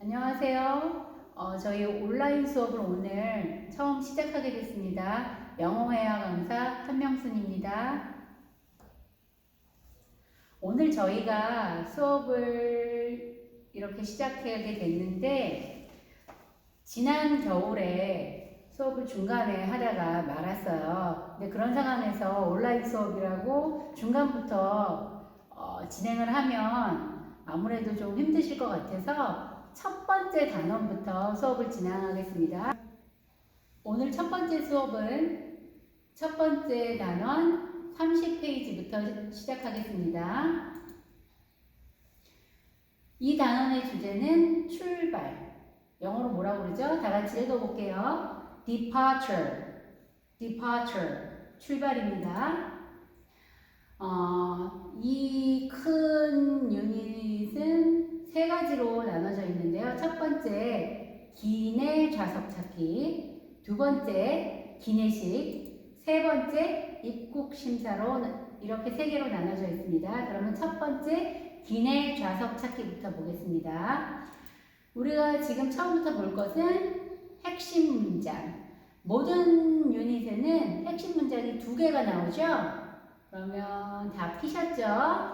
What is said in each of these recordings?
안녕하세요. 어, 저희 온라인 수업을 오늘 처음 시작하게 됐습니다. 영어회화 강사 한명순입니다. 오늘 저희가 수업을 이렇게 시작하게 됐는데, 지난 겨울에 수업을 중간에 하다가 말았어요. 근데 그런 상황에서 온라인 수업이라고 중간부터 어, 진행을 하면 아무래도 좀 힘드실 것 같아서 첫 번째 단원부터 수업을 진행하겠습니다. 오늘 첫 번째 수업은 첫 번째 단원 30페이지부터 시작하겠습니다. 이 단원의 주제는 출발. 영어로 뭐라고 그러죠? 다 같이 읽어볼게요. departure, departure, 출발입니다. 어, 이 큰 유닛은 세 가지로 나눠져 있는데요. 첫 번째, 기내 좌석 찾기. 두 번째, 기내식. 세 번째, 입국 심사로 이렇게 세 개로 나눠져 있습니다. 그러면 첫 번째, 기내 좌석 찾기부터 보겠습니다. 우리가 지금 처음부터 볼 것은 핵심 문장. 모든 유닛에는 핵심 문장이 두 개가 나오죠? 그러면 다 피셨죠?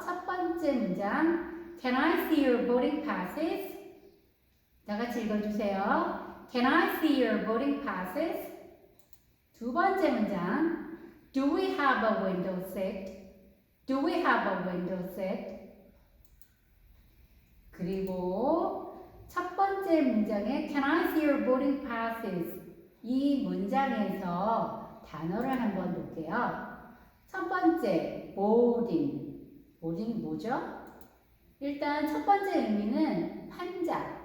첫 번째 문장. Can I see your boarding passes? 다 같이 읽어주세요. Can I see your boarding passes? 두 번째 문장. Do we have a window seat? Do we have a window seat? 그리고 첫 번째 문장에 Can I see your boarding passes? 이 문장에서 단어를 한번 볼게요. 첫 번째, boarding. boarding 뭐죠? 일단 첫 번째 의미는 판자,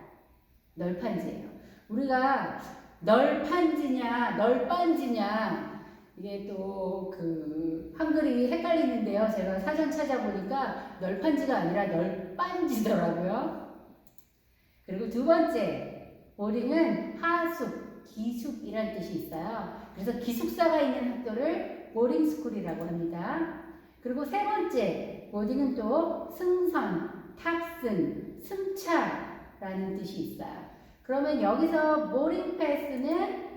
널판지예요. 우리가 널판지냐, 널빤지냐 이게 또 그 한글이 헷갈리는데요. 제가 사전 찾아보니까 널판지가 아니라 널빤지더라고요. 그리고 두 번째, 보링은 하숙, 기숙이란 뜻이 있어요. 그래서 기숙사가 있는 학교를 보링스쿨이라고 합니다. 그리고 세 번째, 보딩은 또 승선, 탑승, 승차라는 뜻이 있어요. 그러면 여기서 보링 패스는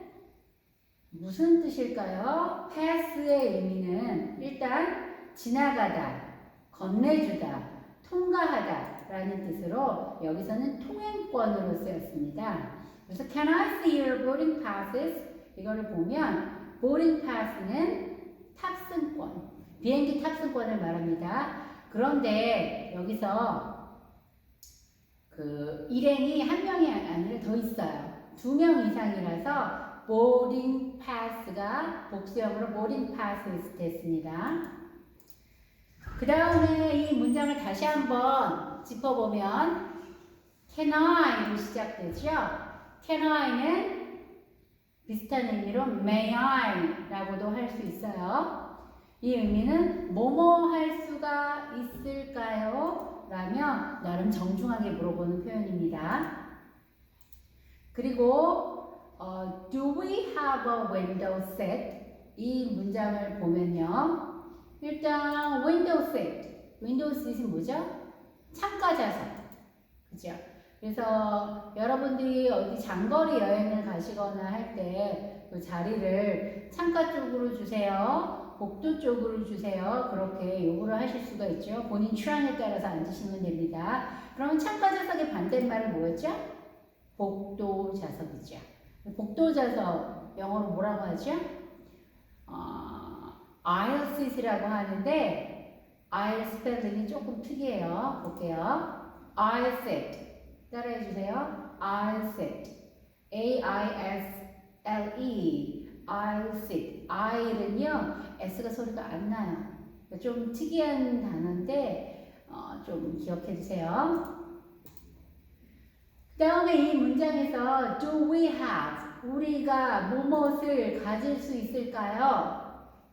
무슨 뜻일까요? 패스의 의미는 일단 지나가다, 건네주다, 통과하다 라는 뜻으로 여기서는 통행권으로 쓰였습니다. 그래서 Can I see your boarding passes? 이거를 보면 boarding pass는 탑승권, 비행기 탑승권을 말합니다. 그런데 여기서 그 일행이 한 명이 아니라 더 있어요. 두 명 이상이라서 boarding pass가 복수형으로 boarding pass 됐습니다. 그 다음에 이 문장을 다시 한번 짚어보면 can I로 시작되죠. can I는 비슷한 의미로 may I 라고도 할 수 있어요. 이 의미는 뭐뭐 할 수가 있을까요? 라며 나름 정중하게 물어보는 표현입니다. 그리고 어, do we have a window seat? 이 문장을 보면요. 일단 window seat. window seat이 뭐죠? 창가 좌석. 그죠? 그래서 여러분들이 어디 장거리 여행을 가시거나 할때그 자리를 창가 쪽으로 주세요. 복도 쪽으로 주세요. 그렇게 요구를 하실 수가 있죠. 본인 취향에 따라서 앉으시면 됩니다. 그러면 창가 좌석의 반대말은 뭐였죠? 복도 좌석이죠. 복도 좌석 영어로 뭐라고 하죠? 어, aisle seat이라고 하는데 aisle 스펠링이 조금 특이해요. 볼게요. aisle seat 따라해 주세요. aisle seat A I S L E aisle seat aisle은요 S가 소리가 안 나요. 좀 특이한 단어인데 어, 좀 기억해 주세요. 그 다음에 이 문장에서 do we have 우리가 무엇을 가질 수 있을까요?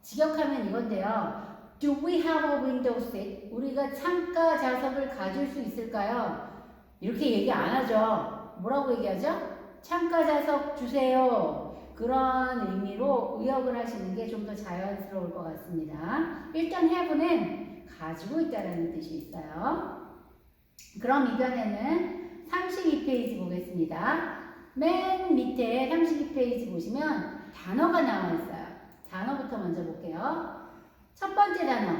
직역하면 이건데요. do we have a window seat? 우리가 창가 좌석을 가질 수 있을까요? 이렇게 얘기 안 하죠. 뭐라고 얘기하죠? 창가 좌석 주세요. 그런 의미로 의역을 하시는 게 좀 더 자연스러울 것 같습니다. 일단 have는 가지고 있다는 뜻이 있어요. 그럼 이번에는 32페이지 보겠습니다. 맨 밑에 32페이지 보시면 단어가 나와 있어요. 단어부터 먼저 볼게요. 첫 번째 단어.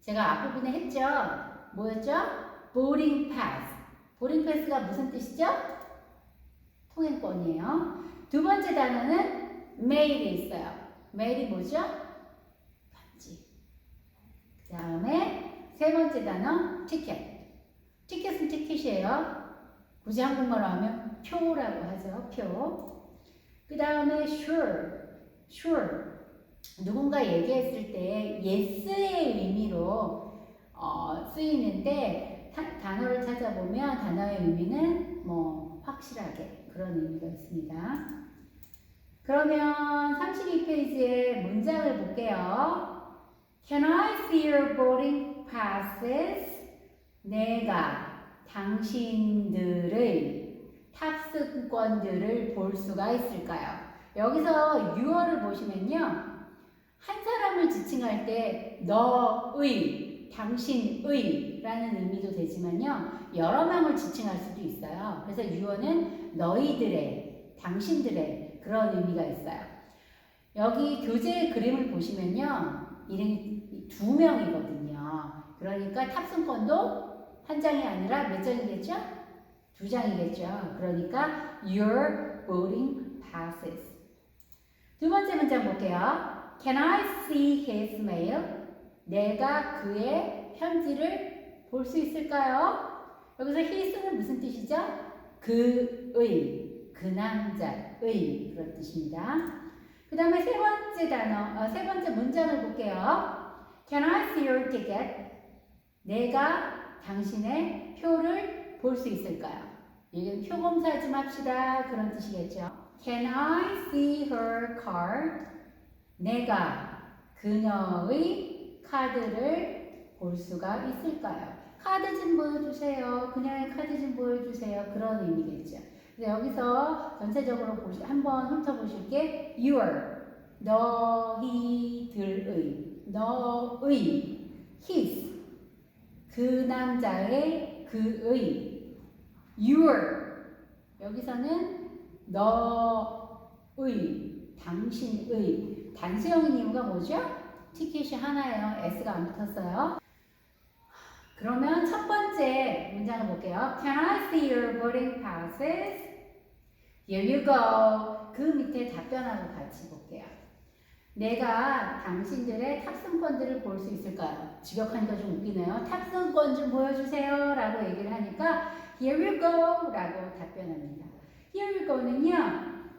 제가 앞부분에 했죠? 뭐였죠? boarding pass. boarding pass가 무슨 뜻이죠? 통행권이에요. 두 번째 단어는 mail이 있어요. mail이 뭐죠? 편지. 그 다음에 세 번째 단어 티켓. 티켓은 티켓이에요. 굳이 한국말로 하면 표라고 하죠. 표. 그 다음에 sure. sure. 누군가 얘기했을 때 yes의 의미로 어, 쓰이는데 타- 단어를 찾아보면 단어의 의미는 뭐 확실하게 그런 의미가 있습니다. 그러면 32페이지의 문장을 볼게요. Can I see your boarding passes? 내가 당신들의 탑승권들을 볼 수가 있을까요? 여기서 유어를 보시면요. 한 사람을 지칭할 때 너의, 당신의 라는 의미도 되지만요. 여러 명을 지칭할 수도 있어요. 그래서 유어는 너희들의, 당신들의 그런 의미가 있어요. 여기 교재 그림을 보시면요. 이름이 두 명이거든요. 그러니까 탑승권도 한 장이 아니라 몇 장이겠죠? 두 장이겠죠. 그러니까 your boarding passes. 두 번째 문장 볼게요. Can I see his mail? 내가 그의 편지를 볼 수 있을까요? 여기서 his는 무슨 뜻이죠? 그의, 그 남자의 그런 뜻입니다. 그 다음에 세 번째 단어, 어, 세 번째 문장을 볼게요. Can I see your ticket? 내가 당신의 표를 볼 수 있을까요? 이건 표 검사 좀 합시다. 그런 뜻이겠죠. Can I see her card? 내가 그녀의 카드를 볼 수가 있을까요? 카드 좀 보여주세요. 그녀의 카드 좀 보여주세요. 그런 의미겠죠. 그래서 여기서 전체적으로 보시, 한번 훑어보실 게. your, 너희들의, 너의, his, 그 남자의, 그의, your, 여기서는 너의, 당신의, 단수형인 이유가 뭐죠? 티켓이 하나예요. S가 안 붙었어요. 그러면 첫 번째 문장을 볼게요. Can I see your boarding passes? Here you go. 그 밑에 답변하고 같이 볼게요. 내가 당신들의 탑승권들을 볼 수 있을까요? 직역하니까 좀 웃기네요. 탑승권 좀 보여주세요. 라고 얘기를 하니까 Here you go. 라고 답변합니다. Here you go는요.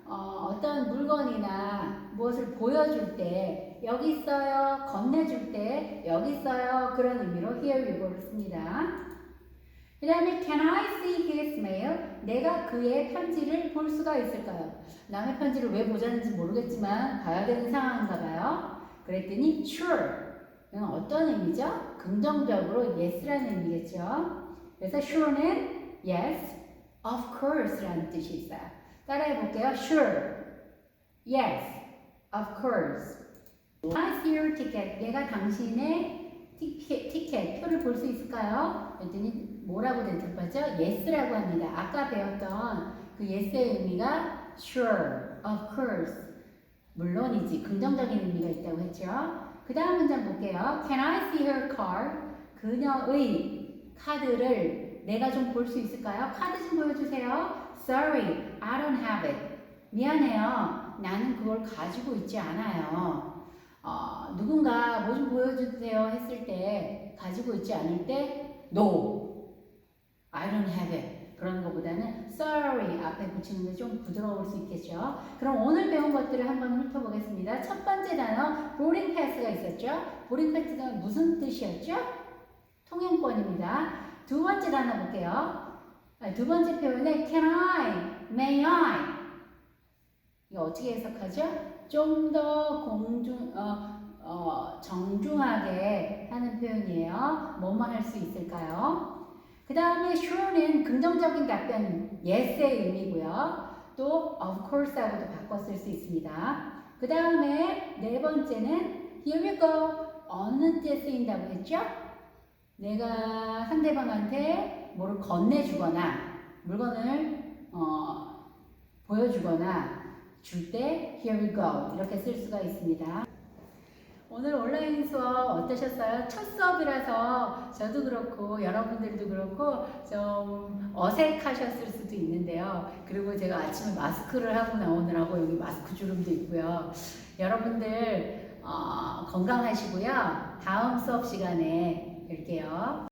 어, 떤 물건이나 무엇을 보여줄 때 여기 있어요, 건네줄 때 여기 있어요 그런 의미로 here you go를 씁니다. 그 다음에 can I see his mail? 내가 그의 편지를 볼 수가 있을까요? 남의 편지를 왜 보자는지 모르겠지만 봐야 되는 상황인가 봐요. 그랬더니 sure. 이건 어떤 의미죠? 긍정적으로 yes라는 의미겠죠. 그래서 sure는 yes, of course라는 뜻이 있어요. 따라해 볼게요. Sure. Yes. Of course. I see your ticket. 내가 당신의 티켓, 티켓 표를 볼 수 있을까요? 그랬더니 뭐라고 대답하죠? Yes라고 합니다. 아까 배웠던 그 yes의 의미가 sure, of course. 물론이지. 긍정적인 의미가 있다고 했죠. 그 다음 문장 볼게요. Can I see her card? 그녀의 카드를 내가 좀 볼 수 있을까요? 카드 좀 보여주세요. Sorry, I don't have it. 미안해요. 나는 그걸 가지고 있지 않아요. 어, 누군가 뭐 좀 보여주세요 했을 때 가지고 있지 않을 때 No, I don't have it. 그런 것보다는 sorry 앞에 붙이는 게 좀 부드러울 수 있겠죠. 그럼 오늘 배운 것들을 한번 훑어보겠습니다. 첫 번째 단어 boarding pass가 있었죠. boarding pass가 무슨 뜻이었죠? 통행권입니다. 두 번째 단어 볼게요. 아, 두 번째 표현에 can I, may I 이거 어떻게 해석하죠? 좀 더 공중 어, 어, 정중하게 하는 표현이에요. 뭐뭐 할 수 있을까요? 그 다음에 sure는 긍정적인 답변 yes의 의미고요. 또 of course하고도 쓸수 있습니다. 그 다음에 네 번째는 here you go 어느 때 쓰인다고 했죠? 내가 상대방한테 뭐를 건네주거나 물건을 어, 보여주거나 줄 때 here we go 이렇게 쓸 수가 있습니다. 오늘 온라인 수업 어떠셨어요? 첫 수업이라서 저도 그렇고 여러분들도 그렇고 좀 어색하셨을 수도 있는데요. 그리고 제가 아침에 마스크를 하고 나오느라고 여기 마스크 주름도 있고요. 여러분들 어, 건강하시고요. 다음 수업 시간에 뵐게요.